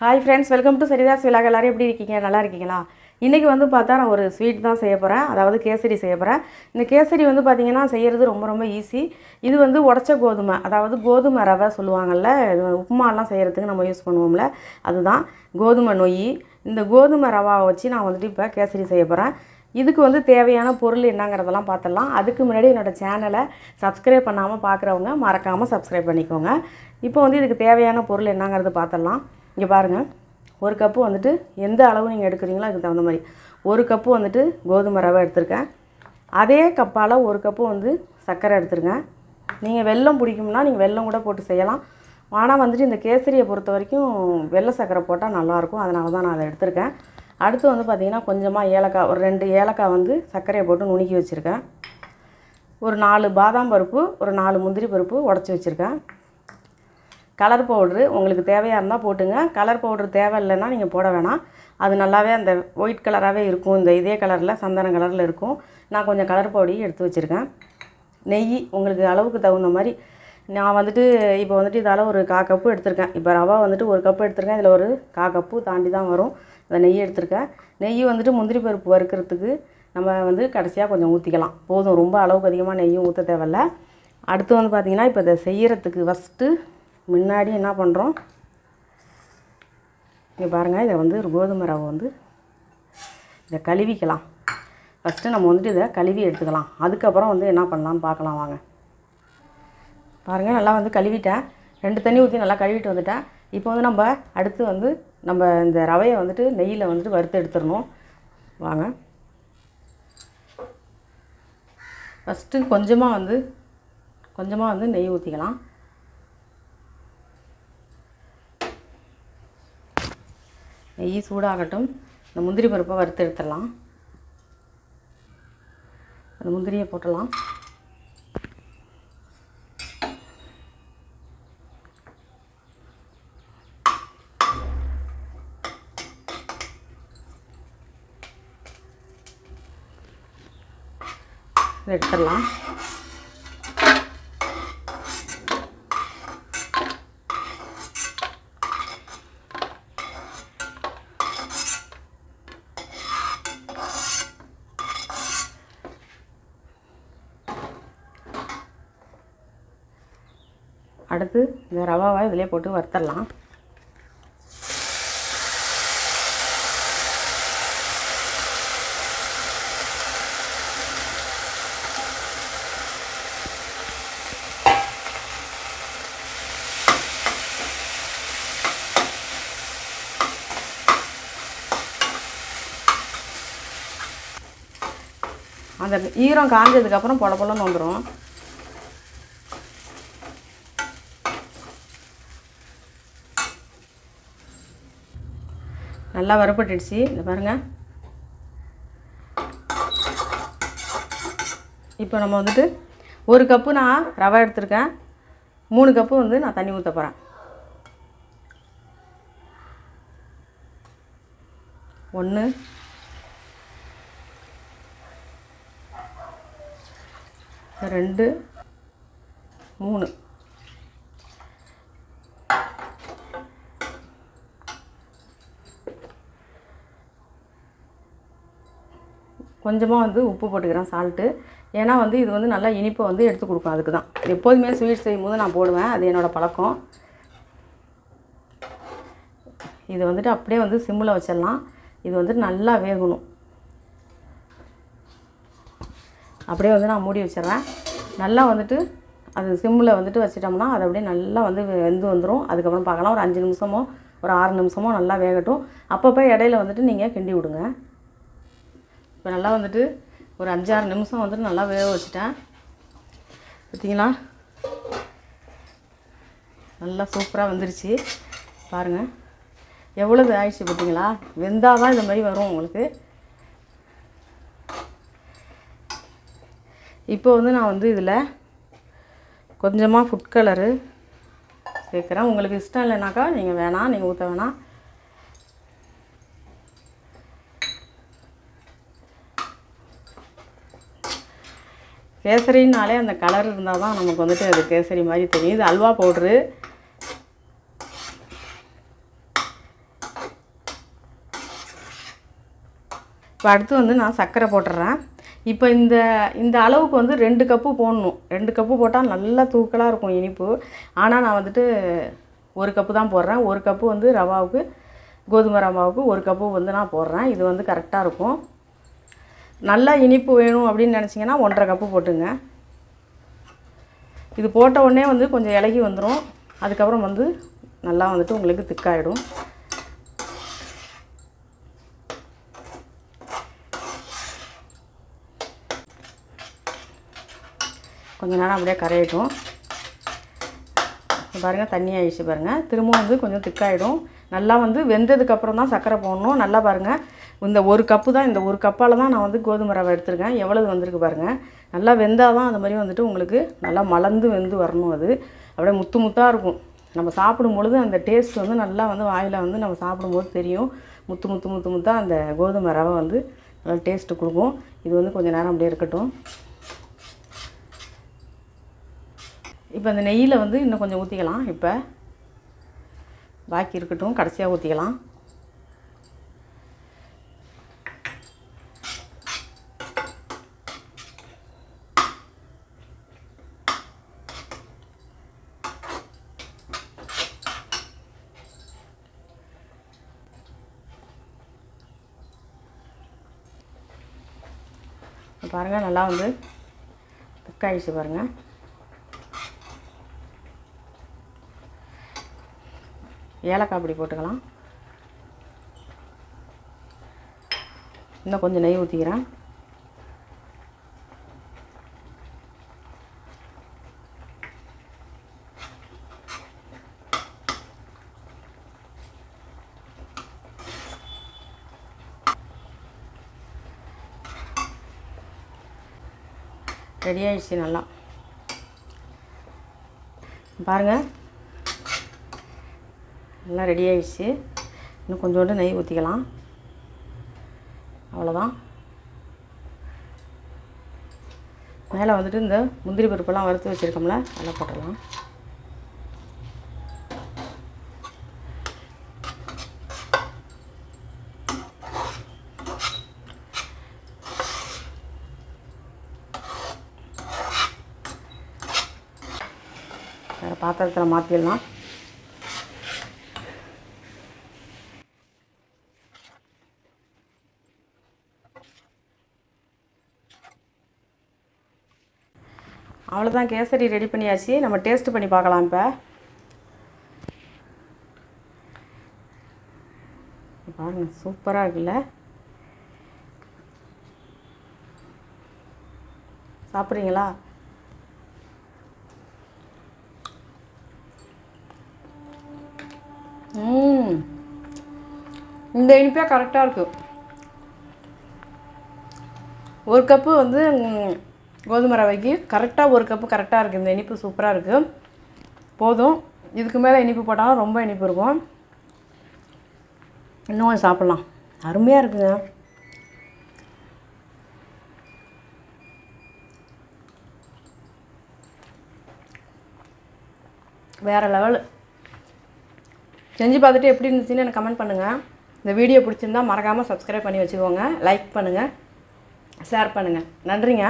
Hi friends welcome to Saritha's vlog எல்லாரும் எப்படி இருக்கீங்க? நல்லா இருக்கீங்களா? இன்றைக்கி வந்து பார்த்தா நான் ஒரு ஸ்வீட் தான் செய்ய போகிறேன் அதாவது கேசரி செய்ய போகிறேன் இந்த கேசரி வந்து பார்த்திங்கன்னா செய்கிறது ரொம்ப ரொம்ப ஈஸி இது வந்து உடச்ச கோதுமை அதாவது கோதுமை ரவை சொல்லுவாங்கள்ல இது உப்புமாலாம் செய்கிறதுக்கு நம்ம யூஸ் பண்ணுவோம்ல அதுதான். கோதுமை நொய். இந்த கோதுமை ரவாவை வச்சு நான் வந்துட்டு இப்போ கேசரி செய்ய போகிறேன் இதுக்கு வந்து தேவையான பொருள் என்னங்கிறதெல்லாம் பார்த்துடலாம் அதுக்கு முன்னாடி என்னோடய சேனலை சப்ஸ்கிரைப் பண்ணாமல் பார்க்குறவங்க மறக்காமல் சப்ஸ்கிரைப் பண்ணிக்கோங்க. இப்போ வந்து இதுக்கு தேவையான பொருள் என்னங்கிறது பார்த்துடலாம் இங்கே பாருங்கள் ஒரு கப்பு வந்துட்டு எந்த அளவு நீங்கள் எடுக்கிறீங்களோ அதுக்கு தகுந்த மாதிரி. ஒரு கப்பு வந்துட்டு கோதுமை ரவை எடுத்திருக்கேன். அதே கப்பால் ஒரு கப்பு வந்து சர்க்கரை எடுத்துருங்க. நீங்கள் வெல்லம் பிடிக்கும்னா நீங்கள் வெல்லம் கூட போட்டு செய்யலாம். ஆனால் வந்துட்டு இந்த கேசரியை பொறுத்த வரைக்கும் வெள்ளை சர்க்கரை போட்டால் நல்லாயிருக்கும் அதனால தான் நான் அதை எடுத்திருக்கேன். அடுத்து வந்து பார்த்திங்கன்னா கொஞ்சமாக ஏலக்காய் ஒரு ரெண்டு ஏலக்காய் வந்து சர்க்கரையை போட்டு நுணுக்கி வச்சுருக்கேன். ஒரு நாலு பாதாம் பருப்பு ஒரு நாலு முந்திரி பருப்பு உடச்சி வச்சுருக்கேன். கலர் பவுட்ரு உங்களுக்கு தேவையாக இருந்தால் போட்டுங்க. கலர் பவுட்ரு தேவை இல்லைன்னா நீங்கள் போட வேணாம். அது நல்லாவே அந்த ஒயிட் கலராகவே இருக்கும். இந்த இதே கலரில் சந்தன கலரில் இருக்கும். நான் கொஞ்சம் கலர் பவுடையும் எடுத்து வச்சுருக்கேன். நெய் உங்களுக்கு அளவுக்கு தகுந்த மாதிரி. நான் வந்துட்டு இப்போ வந்துட்டு இதால் ஒரு கா கப்பு எடுத்திருக்கேன். இப்போ ரவா வந்துட்டு ஒரு கப்பு எடுத்திருக்கேன். இதில் ஒரு கா கப்பு தாண்டி தான் வரும். இந்த நெய் எடுத்திருக்கேன். நெய் வந்துட்டு முந்திரி பருப்பு வறுக்கிறதுக்கு நம்ம வந்து கடைசியாக கொஞ்சம் ஊற்றிக்கலாம் போதும். ரொம்ப அளவுக்கு அதிகமாக நெய்யும் ஊற்ற தேவையில்ல. அடுத்து வந்து பார்த்திங்கன்னா இப்போ இதை செய்கிறதுக்கு ஃபஸ்ட்டு முன்னாடி என்ன பண்ணுறோம் இங்கே பாருங்கள் இதை வந்து ஒரு கோதுமை ரவை வந்து இதை கழுவிக்கலாம். ஃபஸ்ட்டு நம்ம வந்துட்டு இதை கழுவி எடுத்துக்கலாம். அதுக்கப்புறம் வந்து என்ன பண்ணலாம்னு பார்க்கலாம் வாங்க. பாருங்கள் நல்லா வந்து கழுவிட்டேன். ரெண்டு தண்ணி ஊற்றி நல்லா கழுவிட்டு வந்துட்டேன். இப்போ வந்து நம்ம அடுத்து வந்து நம்ம இந்த ரவையை வந்துட்டு நெய்யில் வந்துட்டு வறுத்து எடுத்துடணும். வாங்க. ஃபஸ்ட்டு கொஞ்சமாக வந்து கொஞ்சமாக வந்து நெய் ஊற்றிக்கலாம் நெய் சூடாகட்டும். இந்த முந்திரி பருப்பை வறுத்து எடுத்துடலாம் அந்த முந்திரியை போட்டலாம் எடுத்துடலாம். அடுத்து இந்த ரவாவை இதிலே போட்டு வறுத்தரலாம். அந்த ஈரம் காஞ்சதுக்கப்புறம் பொல பொலன்னு வந்துடும் நல்லா வறுபட்டுடுச்சு இந்த பாருங்கள் இப்போ நம்ம வந்துட்டு ஒரு கப்பு நான் ரவை எடுத்திருக்கேன். மூணு கப்பு வந்து நான் தண்ணி ஊற்ற போகிறேன் ஒன்று ரெண்டு. மூணு. கொஞ்சமாக வந்து உப்பு போட்டுக்கிறேன் சால்ட்டு ஏன்னா வந்து இது வந்து நல்லா இனிப்பை வந்து எடுத்து கொடுக்கும் அதுக்கு தான் எப்போதுமே ஸ்வீட் செய்யும் போது நான் போடுவேன். அது என்னோடய பழக்கம். இது வந்துட்டு அப்படியே வந்து சிம்மில் வச்சிடலாம். இது வந்துட்டு நல்லா வேகணும். அப்படியே வந்து நான் மூடி வச்சிடுறேன். நல்லா வந்துட்டு அது சிம்மில் வந்துட்டு வச்சிட்டோம்னா அது அப்படியே நல்லா வந்து வெந்து வந்துடும் அதுக்கப்புறம் பார்க்கலாம். ஒரு அஞ்சு நிமிஷமோ ஒரு ஆறு நிமிஷமோ நல்லா வேகட்டும். அப்பப்போ இடையில வந்துட்டு நீங்கள் கிண்டி விடுங்க. இப்போ நல்லா வந்துட்டு ஒரு அஞ்சாறு நிமிஷம் வந்துட்டு நல்லா வேக வச்சுட்டேன். பார்த்தீங்களா? நல்லா சூப்பராக வந்துருச்சு. பாருங்கள் எவ்வளோ ஆயிடுச்சு பார்த்தீங்களா? வெந்தால் தான் இந்த மாதிரி வரும் உங்களுக்கு. இப்போ வந்து நான் வந்து இதில் கொஞ்சமாக ஃபுட் கலரு சேர்க்குறேன். உங்களுக்கு இஷ்டம் இல்லைனாக்கா நீங்கள் வேணாம் நீங்கள் ஊற்ற வேணாம். கேசரினாலே அந்த கலர் இருந்தால் தான் நமக்கு வந்துட்டு அது கேசரி மாதிரி தெரியும். இது அல்வா பவுட்ரு. இப்போ அடுத்து வந்து நான் சர்க்கரை போட்டுடுறேன் இப்போ இந்த இந்த அளவுக்கு வந்து ரெண்டு கப்பு போடணும். ரெண்டு கப்பு போட்டால் நல்லா தூக்கலாக இருக்கும் இனிப்பு. ஆனால் நான் வந்துட்டு ஒரு கப்பு தான் போடுறேன். ஒரு கப்பு வந்து ரவாவுக்கு கோதுமை ரவாவுக்கு ஒரு கப்பு வந்து நான் போடுறேன். இது வந்து கரெக்டாக இருக்கும். நல்லா இனிப்பு வேணும் அப்படின்னு நினச்சிங்கன்னா ஒன்றரை கப்பு போட்டுங்க. இது போட்ட உடனே வந்து கொஞ்சம் இலகி வந்துடும் அதுக்கப்புறம் வந்து நல்லா வந்துட்டு உங்களுக்கு திக்காயிடும் கொஞ்ச நேரம் அப்படியே கரையிட்டும். பாருங்கள் தண்ணி ஆயிடுச்சு பாருங்கள் திரும்பவும் வந்து கொஞ்சம் திக்காயிடும் நல்லா வந்து வெந்ததுக்கப்புறம் தான் சர்க்கரை போடணும். நல்லா பாருங்கள் இந்த ஒரு கப்பு தான் இந்த ஒரு கப்பால் தான் நான் வந்து கோதுமை ரவை எடுத்திருக்கேன். எவ்வளவு வந்திருக்கு பாருங்கள் நல்லா வெந்தால் தான் அந்த மாதிரி வந்துட்டு உங்களுக்கு நல்லா மலர்ந்து வெந்து வரணும் அது. அப்படியே முத்து முத்தாக இருக்கும். நம்ம சாப்பிடும் பொழுது அந்த டேஸ்ட் வந்து நல்லா வந்து வாயில் வந்து நம்ம சாப்பிடும்போது தெரியும். முத்து முத்து முத்து முத்தாக அந்த கோதுமை ரவை வந்து நல்லா டேஸ்ட்டு கொடுக்கும். இது வந்து கொஞ்சம் நேரம் அப்படியே இருக்கட்டும். இப்போ அந்த நெய்யில் வந்து இன்னும் கொஞ்சம் ஊற்றிக்கலாம் இப்போ பாக்கி இருக்கட்டும். கடைசியாக ஊற்றிக்கலாம் பாருங்கள் நல்லா வந்து திக்காயிடுச்சு பாருங்கள் ஏலக்காய் பொடி போட்டுக்கலாம். இன்னும் கொஞ்சம் நெய் ஊற்றிக்கிறேன் ரெடி ஆயிடுச்சு நல்லா. பாருங்கள் நல்லா ரெடி ஆயிடுச்சு. இன்னும் கொஞ்சோண்டு நெய் ஊற்றிக்கலாம் அவ்வளோதான். மேலே வந்துட்டு இந்த முந்திரி பருப்பெல்லாம் வறுத்து வச்சுருக்கோம்ல நல்லா போட்டுடலாம். பாத்திரத்தில் மாற்றிடலாம் அவ்வளோதான் கேசரி ரெடி பண்ணியாச்சு. நம்ம டேஸ்ட் பண்ணி பார்க்கலாம் இப்போ. பாருங்க சூப்பராக இருக்குல்ல? சாப்பிட்றீங்களா? இந்த இனிப்பே கரெக்டாக இருக்குது ஒரு கப்பு வந்து கோதுமை ரவைக்கு கரெக்டாக ஒரு கப்பு கரெக்டாக இருக்குது இந்த இனிப்பு சூப்பராக இருக்குது போதும். இதுக்கு மேலே இனிப்பு போட்டாலும் ரொம்ப இனிப்பு இருக்கும். இன்னும் சாப்பிட்லாம். அருமையாக இருக்குங்க. வேறு லெவல் செஞ்சு பார்த்துட்டு எப்படி இருந்துச்சுன்னு எனக்கு கமெண்ட் பண்ணுங்கள் இந்த வீடியோ பிடிச்சிருந்தா மறக்காமல் சப்ஸ்கிரைப் பண்ணி வச்சுக்கோங்க. லைக் பண்ணுங்கள் ஷேர் பண்ணுங்கள் நன்றிங்க.